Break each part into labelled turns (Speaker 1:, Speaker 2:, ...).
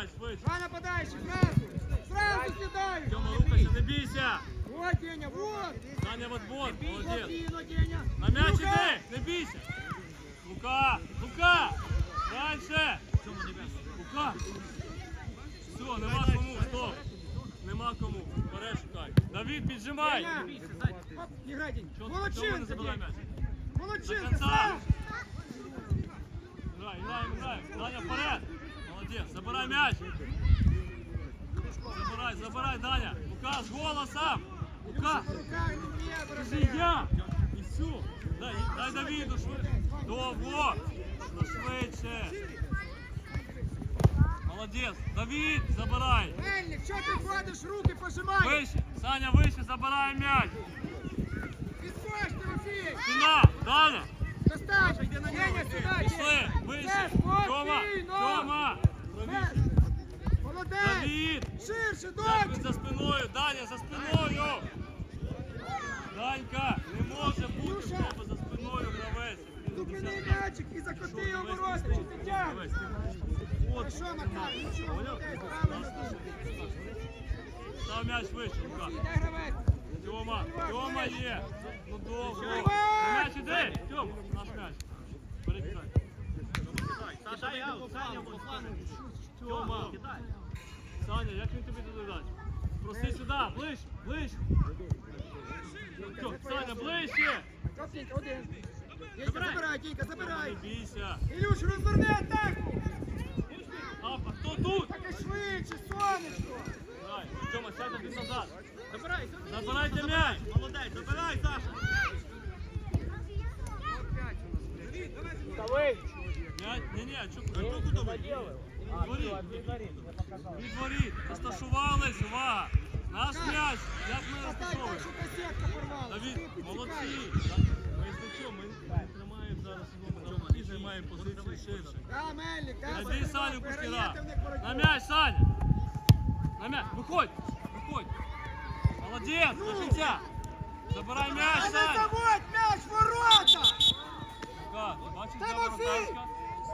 Speaker 1: сідай, швидше.
Speaker 2: Два нападающих, сразу! Сразу сідай!
Speaker 1: Тьома, рухайся, не бійся.
Speaker 2: Вот, Деня, вот!
Speaker 1: Даня в отбор, молодець.
Speaker 2: Спокійно, Деня!
Speaker 1: На м'яч іди, не бійся. Лука, Лука, дальше. Лука. Все, нема кому, стоп. Нема кому, вперед шукай. Давід, піджимай.
Speaker 2: Деня! Оп, не грай, Деня!
Speaker 1: Чого чого не
Speaker 2: Молодчинка,
Speaker 1: забирай
Speaker 2: Деня!
Speaker 1: м'яч?
Speaker 2: Молодчинка, сам!
Speaker 1: Грай, грай, грай. Даня вперед. Молодець, забирай м'яч. Забирай, забирай, Даня. Лука з голосом. Лука.
Speaker 2: Руками не
Speaker 1: Скажи я. І все. Дай, дай Давіду швидше. Довго. Ну, швидше. Молодець. Давід, забирай.
Speaker 2: Мельник, що ти ходиш, руки пожимай!
Speaker 1: Вище. Саня, вище, забирай м'яч.
Speaker 2: Підскоч, Тимофій!
Speaker 1: Спина. Даня.
Speaker 2: Достатньо! Деня, сюди!
Speaker 1: Пішли.
Speaker 2: Все,
Speaker 1: Вище. Тьома.
Speaker 2: спокійно!
Speaker 1: Тьома.
Speaker 2: Молодець! Ширше,
Speaker 1: Як за спиною, Даня, за спиною! Данька, не може бути в тебе за спиною гравець.
Speaker 2: Зупини м'ячик і закоти його ворота, чи ти тягнеш? Молодець.
Speaker 1: Став м'яч вище, Лука. Тьома, Тьома є. Ну довго. М'яч іди, Тьома, наш м'яч. Перекидай.
Speaker 3: Саша, я, Саня, Руслан.
Speaker 1: Тьома. Саня, як він тобі туди дасть? Проси сюди, ближче, ближче. Тьом, Саня, ближче.
Speaker 2: Копненька, один. Дінька, забирай,
Speaker 1: Не
Speaker 2: забирай.
Speaker 1: бійся.
Speaker 2: Ілюш, розверни атаку.
Speaker 1: А, а хто тут?
Speaker 2: Так і швидше, сонечко.
Speaker 1: Давай, Тьома, сядь один назад.
Speaker 3: Забирай,
Speaker 1: Забирайте м'яч.
Speaker 3: Молодець, забирай, Саша.
Speaker 1: М'яч, ні, ні, чу, а хто куди Відворіть. Розташувались, увага. Наш м'яч, як ми розташовуємо. Давід, молодці. Ми не тримаємо зараз одному і займаємо позицію ширше.
Speaker 2: Да,
Speaker 1: Саню
Speaker 2: боротьбу.
Speaker 1: На м'яч, Саня. На м'яч. Виходь. Виходь. Молодець, до кінця. Забирай м'яч,
Speaker 2: А не
Speaker 1: Саня.
Speaker 2: заводь м'яч ворота!
Speaker 1: Бачиш, де воротарська?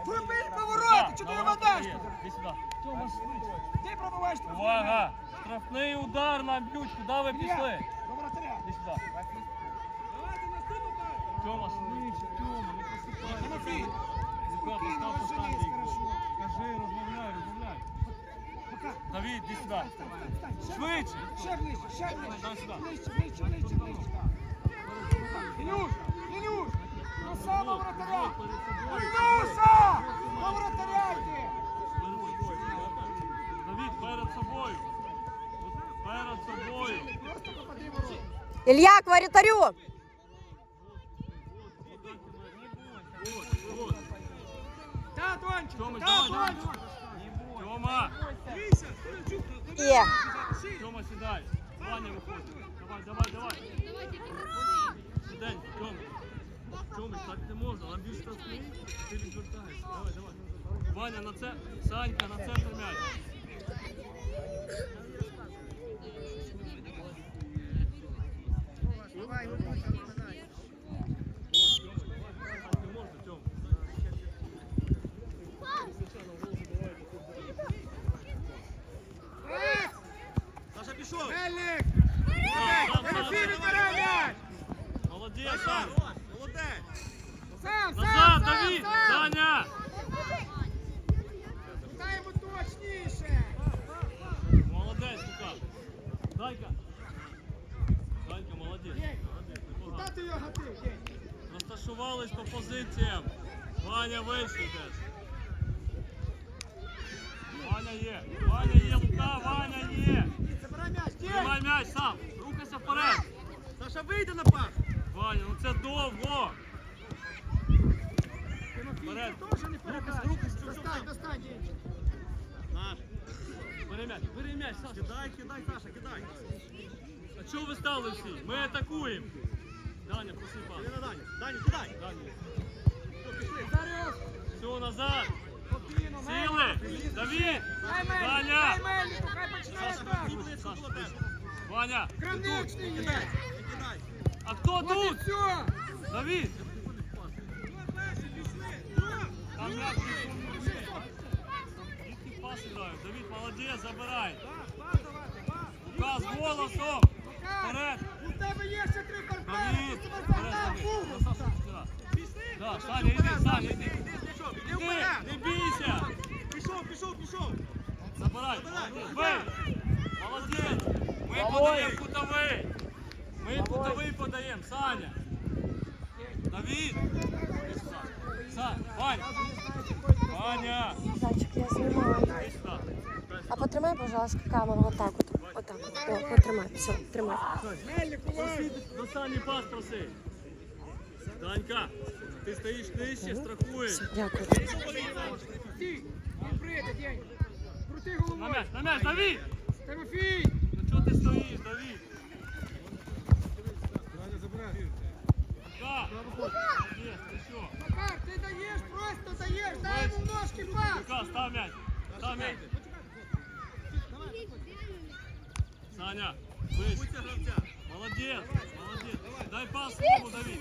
Speaker 2: Пробий повороти, чи ти
Speaker 1: давай,
Speaker 2: ведеш?
Speaker 1: є. Іди сюди. Тьома, швидше.
Speaker 2: Ти пробиваєш тут.
Speaker 1: Увага! Штрафний удар на б'ють. Куди ви пішли?
Speaker 2: До воротаря.
Speaker 1: Іди сюди. Тьома, швидше, Тьома, не посипай.
Speaker 2: Тимофій, спокійно,
Speaker 1: бій.
Speaker 2: хорошо.
Speaker 1: Кажи, розмовляй, розмовляй.
Speaker 2: Пока.
Speaker 1: Давід, іди сюди. Швидше.
Speaker 2: Ще ближче, ще ближче. Ближче, ближче, ближче, ближче. Ілюш, Ілюш, до самого вратаря. Ілюша, до вратаря йди.
Speaker 1: Давід, перед собою. От Перед собою.
Speaker 2: Просто попади в ворота.
Speaker 4: Илья, к вратарю!
Speaker 1: От, от.
Speaker 2: Да, Дончик,
Speaker 1: Тьома,
Speaker 2: да,
Speaker 1: давай, давай.
Speaker 2: Дончик.
Speaker 1: Тьома,
Speaker 4: И
Speaker 1: Тьома, сідай. Ваня, виходь. Давай, давай, давай. Сідай, Тьома. Тьома, так не можна, нам більш штрафний, ти відвертаєшся. Давай, давай. Ваня, на це, Санька, на центр м'яч.
Speaker 2: Давай, давай. Эх,
Speaker 3: Саша, пішов.
Speaker 2: Мельник,
Speaker 1: Сам, Сам, сам, Давід. Даня.
Speaker 2: Йому точніше.
Speaker 1: Молодець, Лука. Данька. Данька, молодець. Непогано.
Speaker 2: ти його гатив,
Speaker 1: Розташувались по позиціям. Ваня вийшли теж. Ваня є. Ваня є, Лука, Ваня є.
Speaker 2: Забирай м'яч,
Speaker 1: Тримай м'яч сам. Рухайся вперед.
Speaker 3: Саша, вийди на пас.
Speaker 1: Ваня, ну це довго.
Speaker 2: Тимофій,
Speaker 1: Вперед.
Speaker 2: ти теж не передай.
Speaker 1: руки, що-
Speaker 2: Достань, достань, День.
Speaker 3: Наш.
Speaker 1: Бери м'яч, бери м'яч, Саша.
Speaker 3: Кидай, кидай, Саша, кидай.
Speaker 1: А чого ви стали всі? Ми атакуємо. Даня, просипай.
Speaker 3: Іди на Даню. Даню, кидай.
Speaker 1: Даня.
Speaker 2: Зараз.
Speaker 1: Все, назад.
Speaker 2: Спокійно,
Speaker 1: Сіли.
Speaker 2: Мельник.
Speaker 1: Давід.
Speaker 2: Дай Мельник,
Speaker 1: Даня.
Speaker 2: дай Мельнику, хай починає
Speaker 3: Саша,
Speaker 2: атаку.
Speaker 3: і близько
Speaker 1: Саша,
Speaker 3: було тебе.
Speaker 1: Ваня, ти тут.
Speaker 2: Граничний є.
Speaker 3: Кидай, кидай.
Speaker 1: А хто
Speaker 2: Вот і
Speaker 1: тут?
Speaker 2: все.
Speaker 1: Давід. Дітки грають. Давід, Молодець, забирай. Лука з голосом. Вперед.
Speaker 2: У тебе є ще три партнери.
Speaker 1: Давид. Давид. Да, Саня, іди, Саня, іди.
Speaker 3: Іди
Speaker 1: не бійся.
Speaker 3: Пішов, пішов, пішов.
Speaker 1: Забирай. Бей. Молодець. Ми подаємо кутовий. Ми кутовий подаємо. Саня. Давид.
Speaker 4: Зайчик, я знімаю. А потримай, пожалуйста, камеру отак от. Отак от. О, потримай. Все, тримай.
Speaker 1: До Сані пас проси. Данька, ти стоїш нижче, страхуєш.
Speaker 4: Дякую.
Speaker 2: Крути
Speaker 1: На
Speaker 2: головою.
Speaker 1: м'яч, на м'яч, Давид!
Speaker 2: Тимофій.
Speaker 1: Ну чого ти стоїш, Давид? Да. Є, ти що?
Speaker 2: Макар, ти даєш, просто даєш, дай йому в ножки пас.
Speaker 1: Лука, став м'яч. Став м'яч. Саня,
Speaker 3: гравця.
Speaker 1: Молодець, молодець. Дай пас слову, Давид.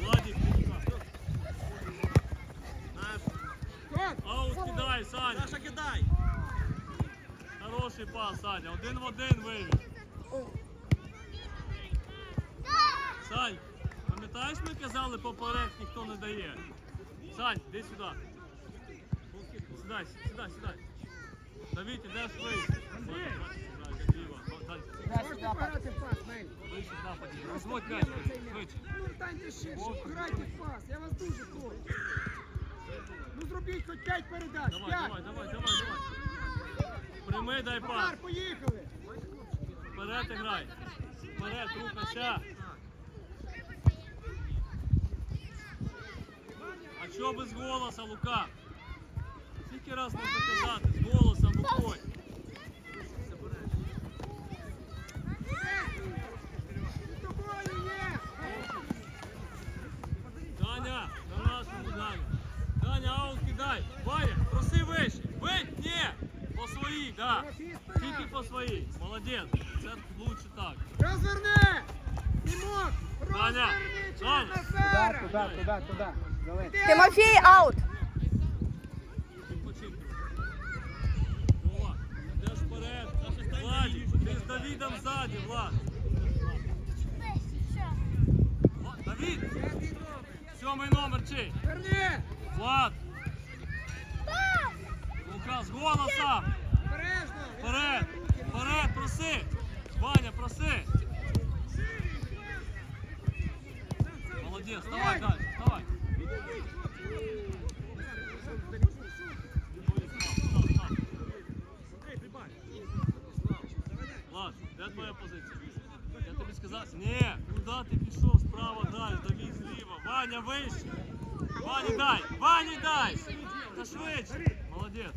Speaker 1: Владик, Аут кидай, Саня.
Speaker 3: Саша, кидай.
Speaker 1: Хороший пас, Саня. Один в один вивів. Сань, пам'ятаєш, ми казали поперед ніхто не дає. Сань,
Speaker 2: можете пограти в пас, Мель?
Speaker 1: Вище в нападі. Розводь м'яч.
Speaker 2: Грайте в пас, я вас дуже прошу. Ну, зробіть хоч п'ять передач,
Speaker 1: Давай, давай, давай, давай, давай. Прими, дай пас.
Speaker 2: Поїхали.
Speaker 1: Вперед грай. Вперед, рухайся. А що без голоса, Лука? Скільки раз можна казати? З голосом
Speaker 2: тобою є.
Speaker 1: Даня, на нашому Даня. Даня, аут кидай. Ваня, проси вище. Бить, ні. По своїй, да. Тільки по своїй. Молодець. Це лучше так.
Speaker 2: Розверни. Тимок,
Speaker 1: Даня,
Speaker 2: розверни через
Speaker 1: Даня.
Speaker 2: Назара.
Speaker 5: Туди, туди, туди. Давай.
Speaker 4: Тимофій, аут.
Speaker 1: Ти з Давідом ззаді, Влад. Давід, сьомий номер чий?
Speaker 2: Верни.
Speaker 1: Влад. Лука, з.
Speaker 2: Обережно.
Speaker 1: Вперед, вперед, проси. Ваня, проси. Молодець, давай далі. Влад, де твоя позиція? Я тобі сказав, ні, куди ти пішов? Справа дай, Давід зліва. Ваня вище. Вані дай, Вані дай. Та швидше. Молодець.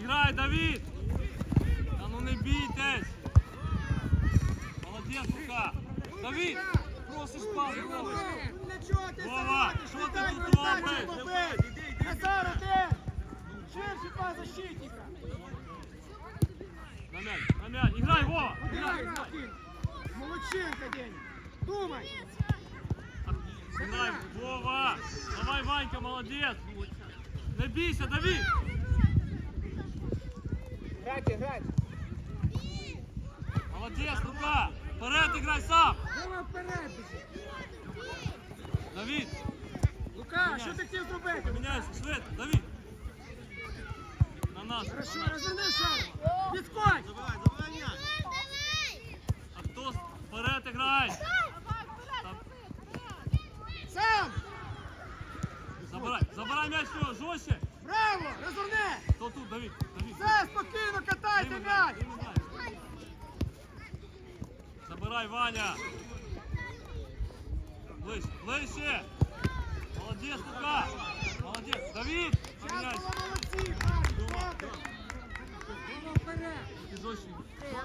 Speaker 1: Іграй, Давід. Та ну не бійтесь. Молодець, Лука. Давід, просиш. Вова.
Speaker 2: Чого ти
Speaker 1: Вова, що ти тут робиш?
Speaker 2: Назар, іди. Ширше пас защитника.
Speaker 1: На м'яч, на м'яч. Іграй, Вова. Іграй,
Speaker 2: Играй,
Speaker 1: іграй.
Speaker 2: Ракин. Молодчинка, день. Думай.
Speaker 1: Іграй, Вова. Давай, Ванька, молодець. Не бійся, Давід.
Speaker 5: Грайте, грайте.
Speaker 1: Молодець, Лука. Вперед іграй сам.
Speaker 2: Вова вперед.
Speaker 1: Давід,
Speaker 2: Лука, що ти хотів зробити?
Speaker 1: поміняйся, швидко. Давід. На нас.
Speaker 2: Хорошо, розверни шар. Підходь.
Speaker 3: Забирай, забирай м'яч.
Speaker 1: А хто вперед іграй?
Speaker 2: Сам.
Speaker 1: Забирай, забирай м'яч жорстче.
Speaker 2: Браво, розверни.
Speaker 1: Хто тут, Давід? Давід.
Speaker 2: Все, спокійно катайте м'яч.
Speaker 1: Забирай, Ваня. Ближче, ближче. Молодець, Лука. Молодець. Давід.
Speaker 2: Зараз
Speaker 1: Поміняйся.
Speaker 2: було молодці, парень. Хлопець. Вова вперед.
Speaker 1: Ти жорстче.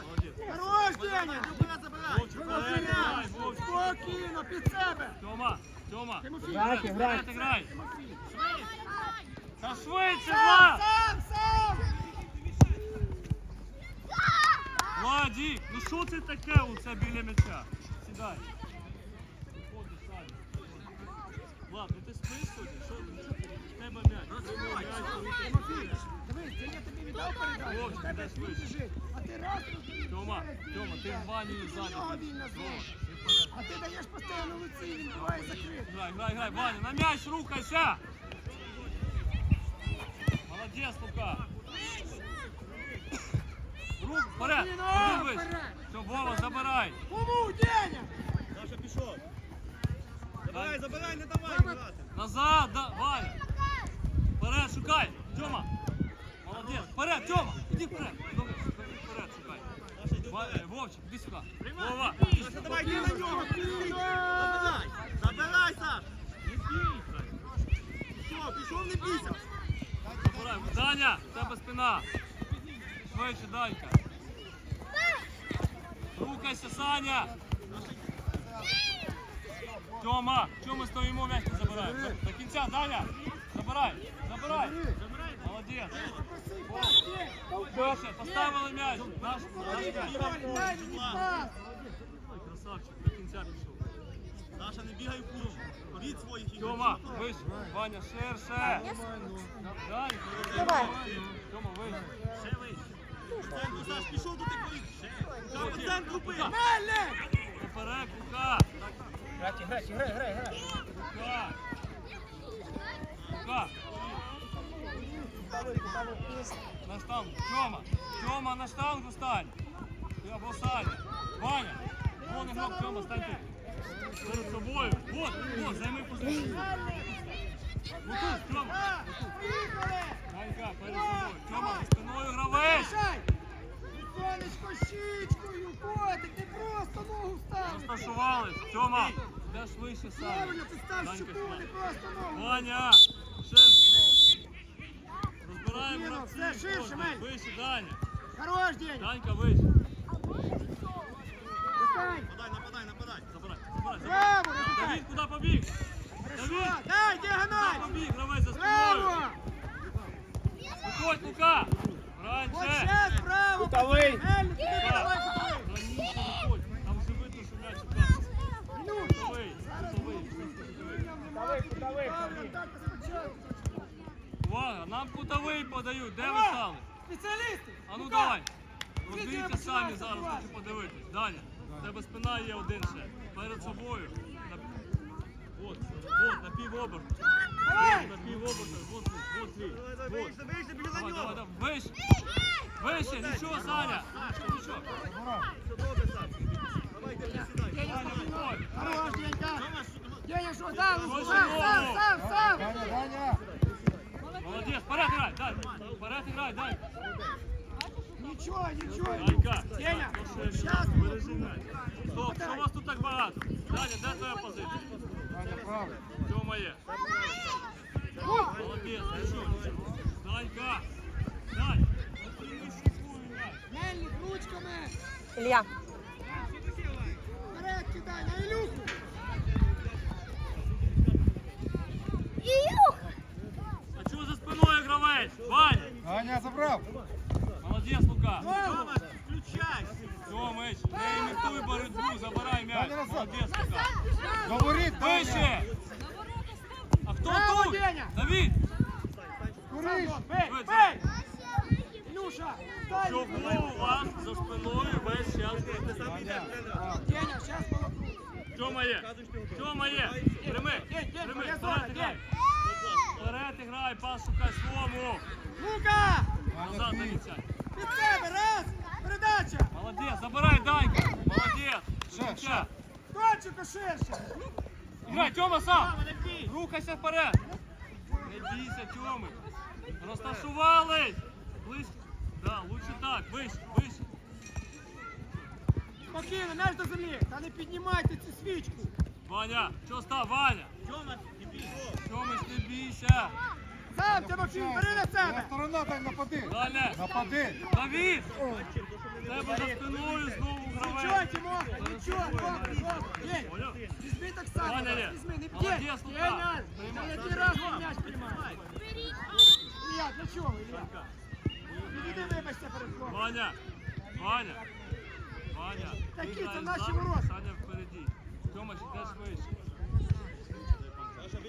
Speaker 1: Молодець.
Speaker 2: Хорош, Деня.
Speaker 3: Вперед, забирай.
Speaker 1: Вовчик,
Speaker 2: Вова
Speaker 1: вперед, грай,
Speaker 2: вперед.
Speaker 1: Вовчик.
Speaker 2: Спокійно, під себе.
Speaker 1: Тьома, Тьома.
Speaker 2: Тимофій.
Speaker 5: Грайте,
Speaker 1: Вперед,
Speaker 5: грайте.
Speaker 1: грай.
Speaker 2: Тимофій.
Speaker 1: Та швидше,
Speaker 2: Сам,
Speaker 1: Влад.
Speaker 2: сам, сам.
Speaker 1: Владік, ну що це таке у це біля м'яча? Сідай. Виходиш. Влад, ну ти спиш сьогодні? Що, ну? В тебе м'яч.
Speaker 2: Дивись, це я тобі віддав передачу. У тебе
Speaker 1: вище.
Speaker 2: біжить. А ти раз розумієш,
Speaker 1: Тьома, Тьома, ти в бані і
Speaker 2: Ти
Speaker 1: ззаді.
Speaker 2: до нього вільна зона.
Speaker 1: Тьома, ти вперед.
Speaker 2: А ти даєш постійно лиці, він буває закритий.
Speaker 1: Грай, грай, грай, Ваня, на м'яч рухайся! Молодець, Лука! Рук вперед! Дивись! Все, Вова, забирай!
Speaker 2: Кому, Деня?
Speaker 3: Саша пішов. Забирай, забирай, не давай
Speaker 2: Давай.
Speaker 1: Назад, да, Ваня! Вперед, шукай! Тьома! Молодець! Вперед, Тьома! Іди вперед! Добре, вперед, шукай!
Speaker 3: Саша, йди
Speaker 1: Ва-
Speaker 3: вперед.
Speaker 1: е, Вовчик, іди сюди! Вова!
Speaker 3: Саша, давай, йди на нього. Забирай. Забирай, Саш.
Speaker 1: Не бійся!
Speaker 3: Пішов, пішов, не бійся.
Speaker 1: Даня, в тебе спина! Швидше, Данька! Рухайся, Саня! Тьома, чому ми стоїмо, м'яч не забираємо? До кінця, Даня! Забирай! Забирай! Молодець! Вище, поставили м'яч! Наш, наш м'яч! Красавчик, до кінця пішов.
Speaker 3: Саша, не бігай в курс. Від своїх ігор.
Speaker 1: Тьома, вище! Ваня, ширше!
Speaker 4: Давай.
Speaker 1: Тьома, вище!
Speaker 3: Ще вище. Центру, Саш, пішов до тих воріт. Там по центру бий.
Speaker 2: Мелик!
Speaker 1: Поперек, Лука! Вот, вот, займи позицію! Тьома, спиною гравець!
Speaker 2: Сонечко щічкою, котик, ти просто ногу став!
Speaker 1: Розташували! Тьома! Йдеш вище, Саня!
Speaker 2: Правильно, ти став
Speaker 1: сюди.
Speaker 2: не просто ногу!
Speaker 1: Ваня! Ще! Розбираємо гравців!
Speaker 2: все, ширше. Мель.
Speaker 1: Вище, Даня!
Speaker 2: Хорош день!
Speaker 1: Данька, вище!
Speaker 3: Нападай, нападай, нападай.
Speaker 1: Забирай, забирай, забирай! Давид, куди побіг? Давид!
Speaker 2: Дай,
Speaker 1: Куди побіг, гравець! Виходь, Лука!
Speaker 2: Вот сейчас, браво!
Speaker 5: Кутовий.
Speaker 1: Там вже видно, що м'яч! Кутовий, кутовий, кутовий.
Speaker 5: Кутовий!
Speaker 1: Увага, нам кутовий подають. Де ви стали?
Speaker 2: Спеціалісти!
Speaker 1: А ну давай. Роздивіться самі зараз, хочу подивитись. Даня, в тебе спина є один ще. Перед собою. На... От, от, на пів оберту.
Speaker 2: Давай!
Speaker 1: На пів оберту. Вот, тут, вот твій.
Speaker 3: Давай, давай,
Speaker 1: Вот.
Speaker 3: вище, вище, біля
Speaker 1: Давай, давай,
Speaker 3: нього.
Speaker 1: давай. Вище. Вище, нічого, Саня. Нічого, нічого.
Speaker 3: Все добре, Саш. Давай, йди, сідай.
Speaker 1: Саня, виходь.
Speaker 2: Хорош, Денька!
Speaker 3: Тьома, що-
Speaker 2: Деня, що, сам,
Speaker 1: Ось
Speaker 2: сам,
Speaker 1: його.
Speaker 2: сам, сам, сам!
Speaker 1: Молодець, вперед грай, дай. Вперед грай, дай.
Speaker 2: Нічого, нічого,
Speaker 1: Данька,
Speaker 2: Деня,
Speaker 1: так,
Speaker 2: щас,
Speaker 1: бережи м'яч. Стоп, що у вас тут так багато? Даня, де твоя позиція? Тьома є. Молодець, хорошо. Данька, Дань, ну ти не шикуй м'яч.
Speaker 2: Мельник, ручками!
Speaker 4: Ілля.
Speaker 2: Вперед кидай, на Ілюху!
Speaker 1: А чого за спиною гравець? Ваня,
Speaker 5: Аня забрав.
Speaker 1: Тьомич, не імітуй боротьбу, забирай м'яч. Молодець, Лука. Вище! А хто
Speaker 2: Браво,
Speaker 1: тут?
Speaker 2: Деня!
Speaker 1: Давид!
Speaker 5: Куриш.
Speaker 2: Бей,
Speaker 1: Вище.
Speaker 2: бей! Ілюша!
Speaker 1: Чого у вас за спиною весь час?
Speaker 2: Деня, сейчас молоко!
Speaker 1: Тьома є! Тьома є! Прими! Прими! Вперед грай! Вперед грай, пас шукай свому!
Speaker 2: Лука!
Speaker 1: Назад!
Speaker 2: Під себе, раз!
Speaker 1: Молодець, забирай, Данька! Молодець! До
Speaker 5: Ще,
Speaker 1: кінця!
Speaker 2: Кончику ширше!
Speaker 1: Грай, Тьома сам! Рухайся вперед! Не бійся, Тьоми! Розташувались! Ближче! Да, лучше так, вище, вище!
Speaker 2: Спокійно, м'яч до землі! Та не піднімайте цю свічку!
Speaker 1: Ваня, що став, Ваня?
Speaker 3: Тьома, не бій.
Speaker 1: Тьомич, не бійся!
Speaker 2: Сам, Тимофій, бери на себе!
Speaker 5: сторона, так напади.
Speaker 1: Далі!
Speaker 5: Напади.
Speaker 1: Давід! Тебе за спиною знову
Speaker 2: Нічого,
Speaker 1: гравець!
Speaker 2: Нічого, добре, добре! День, візьми так само,
Speaker 1: Ваня
Speaker 2: візьми, не б'є!
Speaker 1: Молодець, Лука. Приймай.
Speaker 2: на який раз він м'яч приймає? Ілля, для чого, Ілля? Підійди, вибачся перед хлопцем.
Speaker 1: Ваня! Ваня! Ваня!
Speaker 2: Такі, це наші ворота.
Speaker 1: Саня впереді. Тьомич, йдеш вище.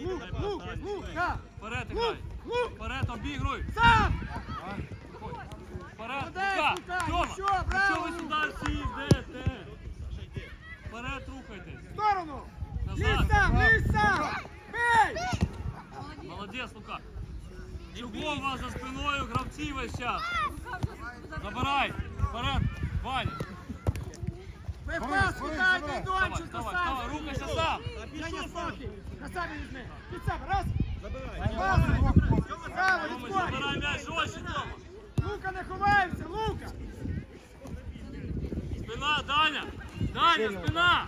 Speaker 2: Лук, лук, лук, да!
Speaker 1: Вперед
Speaker 2: Лук,
Speaker 1: грай!
Speaker 2: лук!
Speaker 1: Вперед обігруй!
Speaker 2: Сам!
Speaker 1: Вперед! Лука, Тьома!
Speaker 2: ну що, браво,
Speaker 1: Що ви сюди всі йдете? Вперед рухайтесь!
Speaker 2: В сторону!
Speaker 1: Назад.
Speaker 2: Лізь сам, лізь сам! Бей!
Speaker 1: Молодець, Лука! Чого у вас за спиною гравці весь час? Забирай! Вперед! Ваня!
Speaker 2: Ви пас кидайте,
Speaker 5: забирай.
Speaker 1: Давай,
Speaker 2: Донченко
Speaker 1: давай,
Speaker 2: сам!
Speaker 1: давай, рухайся сам!
Speaker 2: Женя, спокій! На себе візьми! Під себе, раз!
Speaker 3: Забирай.
Speaker 2: Право, відходь!
Speaker 1: забирай м'яч, жорстче, Тьома!
Speaker 2: Лука, не ховаємося, Лука!
Speaker 1: Спина, Даня! Даня, спина!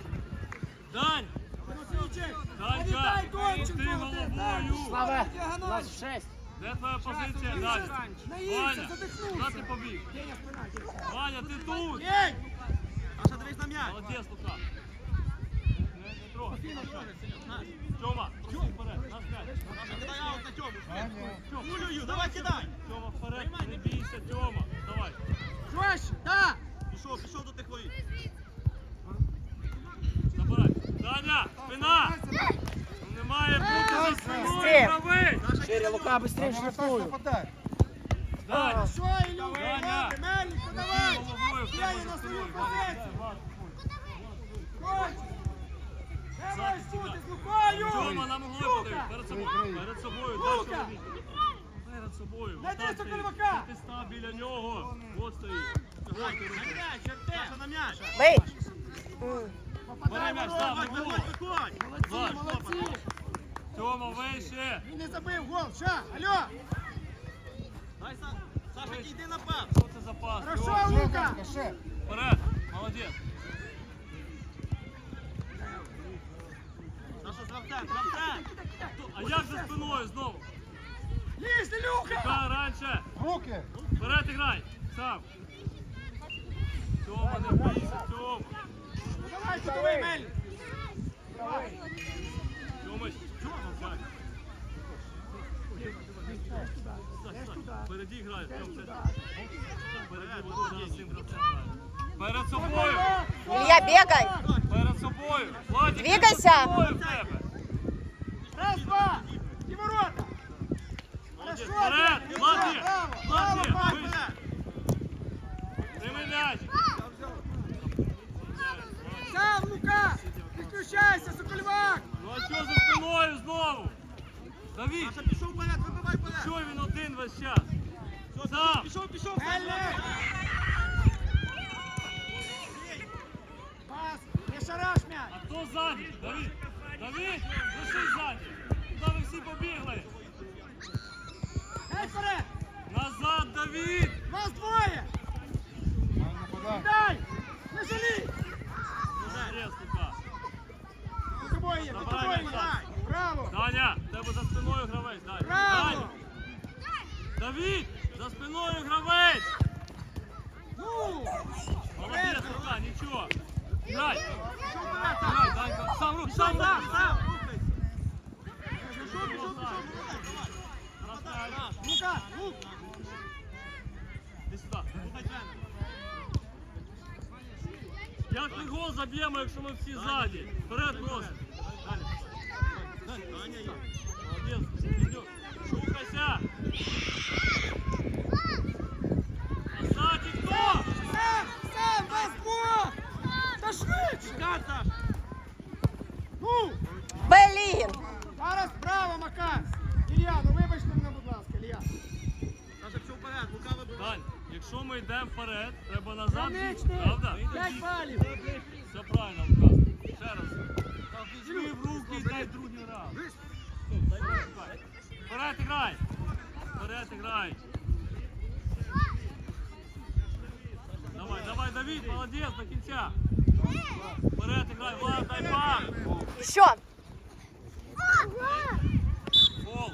Speaker 1: Дань!
Speaker 2: Тимофійчик!
Speaker 1: Данька! Ти головою!
Speaker 2: Слава! Нас шесть!
Speaker 1: Де твоя позиція, Даня? Ваня! Куди ти побіг? Ваня, ти тут!
Speaker 2: Єй!
Speaker 3: Саша, дивись на м'яч.
Speaker 1: Молодець, Лука! Не, трогай! Тьома, проси вперед, наш м'яч!
Speaker 3: Саша, кидай аут на Тьому.
Speaker 5: Аня.
Speaker 3: Давай кидай.
Speaker 1: Бійся, Тьома! Давай!
Speaker 2: Жорстче, да!
Speaker 3: Пішов, пішов до тих воріт.
Speaker 1: Забирай! Даня, спина! Ну, Немає бути за спиною, правий!
Speaker 2: Шире, Лука, быстрее
Speaker 5: подай.
Speaker 1: Дань!
Speaker 2: Що, Ілюха,
Speaker 1: Даня.
Speaker 2: Мельнику, давай!
Speaker 1: Головою в тебе
Speaker 2: Деня
Speaker 1: за
Speaker 2: на свою
Speaker 1: спиною!
Speaker 2: позицію! Кончик! Де маєш бути з Лукою?
Speaker 1: Тьома, нам голови
Speaker 2: Сука!
Speaker 1: подають! Перед собою! Перед собою! Дай
Speaker 2: Лука!
Speaker 1: чоловік! Собою! Отак стоїть. Ти став біля нього! От стоїть!
Speaker 3: На м'яч, Саша, на м'яч.
Speaker 4: Бий! М.
Speaker 1: Бери м'яч, став на голову!
Speaker 3: виходь, виходь.
Speaker 2: Молодці!
Speaker 1: Тьома, вище!
Speaker 2: Він не забив гол, ша, алло!
Speaker 3: Дай, Са- Саша, йди на пас.
Speaker 1: Що це за пас?
Speaker 2: Хорошо,
Speaker 1: Тьома,
Speaker 5: Ще,
Speaker 2: Лука!
Speaker 5: Ще.
Speaker 1: Вперед! Молодець!
Speaker 3: Саша, гравцем, гравцем.
Speaker 1: А як за спиною знову?
Speaker 2: Лізь, Ілюха!
Speaker 1: Та раніше!
Speaker 5: Руки.
Speaker 1: Вперед і грай! Сам! Тьома, не бійся, Тьома!
Speaker 2: Ну, Давай, чудовий Мельник!
Speaker 1: Тьомич, Тьома. Впереді грає. Перед собою!
Speaker 4: Ілля, бігай!
Speaker 1: Перед собою! Владик,
Speaker 4: Двигайся.
Speaker 1: перед собою в тебе!
Speaker 2: Раз, два! І ворота!
Speaker 1: Молодець,
Speaker 2: Хорошо,
Speaker 1: вперед!
Speaker 2: Браво,
Speaker 1: Владик! Прийми м'яч!
Speaker 2: Сам, Лука! Підключайся, Сокольвак!
Speaker 1: Ну а що за спиною знову? Давід!
Speaker 3: Саша, пішов вперед, вибивай вперед.
Speaker 1: Що він один весь час? Сам!
Speaker 3: Пішов, пішов.
Speaker 2: Мельник! Пас! Не шараш м'яч!
Speaker 1: А хто ззаді? Лиши ззаді! Куди ви всі побігли? Назад, Давід!
Speaker 2: Вас двоє!
Speaker 5: Аня, подай.
Speaker 2: Дай! Не жалій!
Speaker 1: Молодець, Лука!
Speaker 2: Під тобою є, під
Speaker 1: Давай,
Speaker 2: тобою є!
Speaker 1: Михайло.
Speaker 2: Браво!
Speaker 1: Даня, в тебе за спиною гравець, дай!
Speaker 2: Браво!
Speaker 1: Даня! Давід! За спиною гравець!
Speaker 2: Ну!
Speaker 1: Молодець, Лука, нічого! Грай! Грай, Данька! Сам рух, сам
Speaker 3: Сам,
Speaker 1: рух!
Speaker 3: сам.
Speaker 1: Пішов, пішов, пішов!
Speaker 2: Лука! Лук!
Speaker 1: Як ми гол заб'ємо, якщо ми всі ззаді? Вперед просто! Молодець, Вінюк. Рухайся! Ззаді хто?
Speaker 2: Сам! Сам! Вас двох! Та швидше!
Speaker 3: Кат, Саша.
Speaker 2: Ну!
Speaker 4: Блін!
Speaker 2: Зараз право, Макар!
Speaker 1: Якщо ми йдемо вперед, треба назад.
Speaker 2: Конечний!
Speaker 1: Правда?
Speaker 2: П'ять балів!
Speaker 1: Все правильно, Лукас. Ще раз. Візьми в руки і дай другий раз. Вперед і грай! Вперед і грай! Давай, давай, Давид, молодець, до кінця. Вперед і грай, Влад, дай пас.
Speaker 4: Що?
Speaker 1: Фол.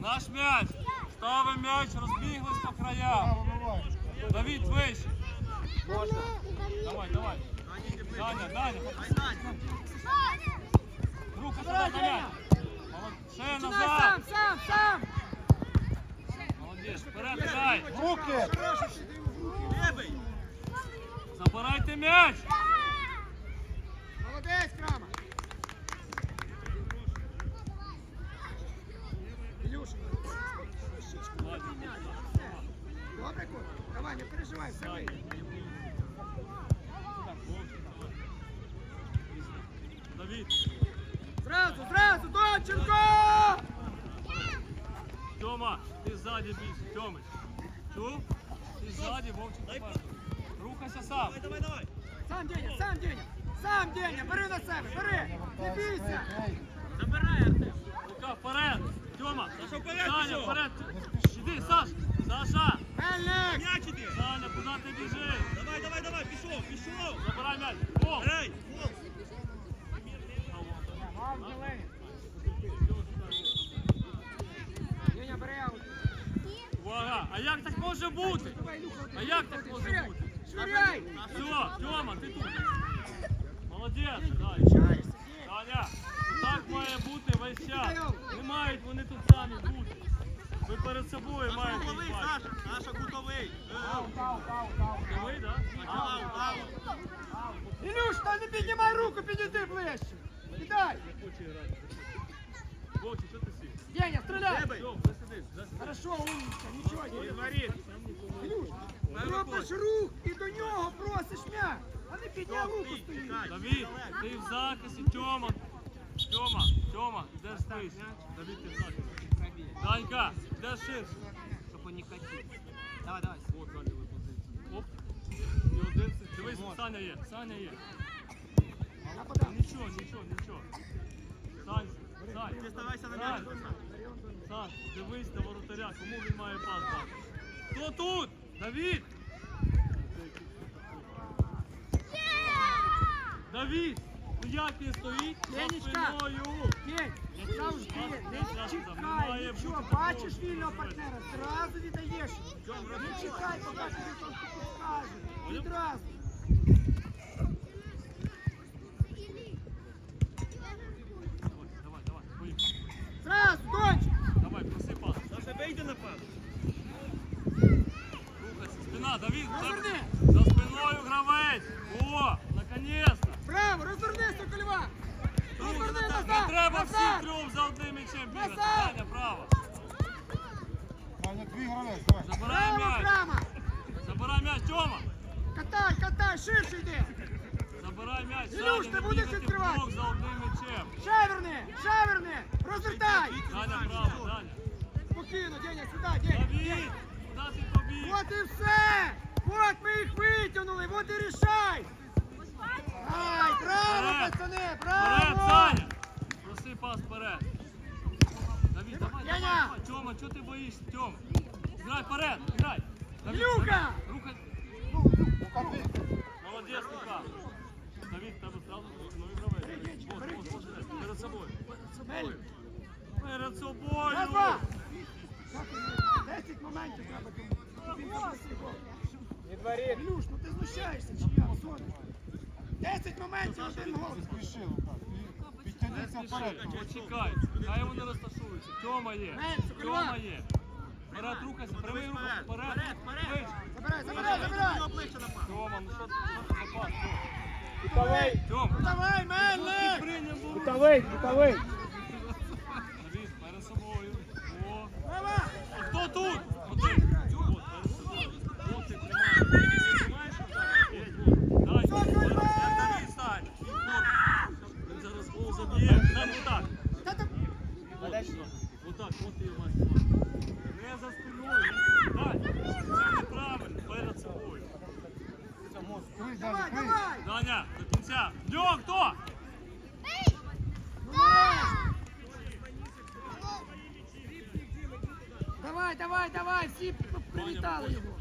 Speaker 1: Наш м'яч. Ставимо м'яч, розбіглись по краям. Давид, вище. Давай, давай.
Speaker 3: Йди.
Speaker 1: Даня, Даня. Руку
Speaker 2: Давай,
Speaker 1: м'яч.
Speaker 2: Даня.
Speaker 1: Ще
Speaker 2: назад. сам, сам, сам!
Speaker 1: Молодець, вперед дай.
Speaker 5: Руки.
Speaker 1: Забирайте м'яч.
Speaker 2: Молодець, Крама! Ілюша! Добре, Коля? Давай, не переживай, все
Speaker 1: Саня,
Speaker 2: вийде.
Speaker 1: не бійся. Вовчик, давай. Давид,
Speaker 2: Зразу, зразу, Донченко!
Speaker 1: Тьома, ти ззаді більше, Тьомич. Чув? Ти ззаді, Вовчик попереду. Рухайся сам.
Speaker 3: Давай, давай, давай.
Speaker 2: Сам Деня, сам Деня! Сам Деня, бери на себе, бери! Не бійся!
Speaker 3: Забирай, Артем.
Speaker 1: Лука, вперед! Тьома!
Speaker 3: Саша, вперед
Speaker 1: Саня,
Speaker 3: пішов.
Speaker 1: вперед! Іди, Саш! Саша!
Speaker 2: Мельник!
Speaker 3: М'яч іди.
Speaker 1: Саня, куди ти біжиш?
Speaker 3: Давай, давай, давай, пішов, пішов.
Speaker 1: Забирай м'яч! О!
Speaker 3: Ей, гол.
Speaker 2: Аут!
Speaker 1: Увага! А як так може бути? А як так може бути?
Speaker 2: Швиряй!
Speaker 1: Все, Тьома, ти тут. Молодець, дай.
Speaker 2: Чаєшся,
Speaker 1: так має бути весь час. Не мають вони тут самі бути. Ви перед собою маєте
Speaker 3: кутовий. Саша. Саша кутовий.
Speaker 2: Аут, аут. Ілюш, та не піднімай руку, підійди ближче! Кидай!
Speaker 1: Не хоче грати. Вовчик, що ти сів?
Speaker 2: Деня, стріляй!
Speaker 1: Все, вже сидиш.
Speaker 2: Хорошо, умничка, нічого, Деня.
Speaker 3: Говорит.
Speaker 2: Ілюш, робиш рух і до нього просиш м'яч, а не підняв руку стоїть.
Speaker 1: Давід, ти в захисті, Тьома. Тьома, Тьома, йдеш вище. Давід, ти в захисті. Данька, йдеш ширше.
Speaker 3: Щоб не катить. Давай, давай.
Speaker 1: От, зайняли позицію. Оп. І один. Дивись, Саня є, Саня є. Нічого, нічого, нічого. Сань, Сань.
Speaker 3: На м'яч.
Speaker 1: Сань, дивись на воротаря, кому він має пас дати. Хто тут? Давід! Давід! Ну як він стоїть? За спиною!
Speaker 2: День, завжди не чекай, нічого, бачиш вільного партнера, зразу віддаєш. Не чекай, поки тобі хтось підкаже. Відразу. браво,
Speaker 1: Вперед!
Speaker 2: пацани,
Speaker 1: Вперед,
Speaker 2: браво!
Speaker 1: Саня! Проси пас вперед. Давід, давай, давай,
Speaker 2: Яня!
Speaker 1: давай. Тьома, чого ти боїшся, Тьома? Грай вперед, грай. Давід,
Speaker 2: Люка!
Speaker 1: Рухай.
Speaker 5: Лука, ти.
Speaker 1: Молодець, Лука. Давід, тебе зразу ну і гравець. Вот, вот, вот, вот, перед собою. Перед собою. Перед собою.
Speaker 2: На два! Десять моментів треба думати. Не дворі. Ілюш, ну ти знущаєшся чи я? Сонечко. Десять моментів, один гол.
Speaker 5: Не спіши, Лука. Ти Підтягнися
Speaker 1: Не
Speaker 5: вперед.
Speaker 1: почекай. Хай вони розташуються. Тьома є.
Speaker 2: Менше,
Speaker 1: Тьома є. Вперед рухайся, прямий рух
Speaker 3: Вперед,
Speaker 1: вперед.
Speaker 2: Забирай, забирай, забирай!
Speaker 1: Тьома, ну що що ти за пас?
Speaker 2: Кутовий!
Speaker 1: Тьома.
Speaker 2: Давай, Мельник!
Speaker 1: Прийняв був.
Speaker 2: Кутовий, кутовий!
Speaker 1: Давід, перед собою. О. Хто тут? Один. От, перед собою. От ти тримаєш. Ти тримаєш отак? Є, от. Дай.
Speaker 2: Все,
Speaker 1: Перед-
Speaker 2: Кульва!
Speaker 1: Давід, стань. Він зараз гол заб'є. Дай отак.
Speaker 2: Та ти-
Speaker 1: Отак, отак, от ти його маєш тримати. Не за спиною. не- Дай. Це неправильно. Перед собою.
Speaker 5: Крий,
Speaker 2: Давай, давай!
Speaker 1: Даня, до кінця. Нього хто?
Speaker 2: Давай, давай, давай, всі привітали його.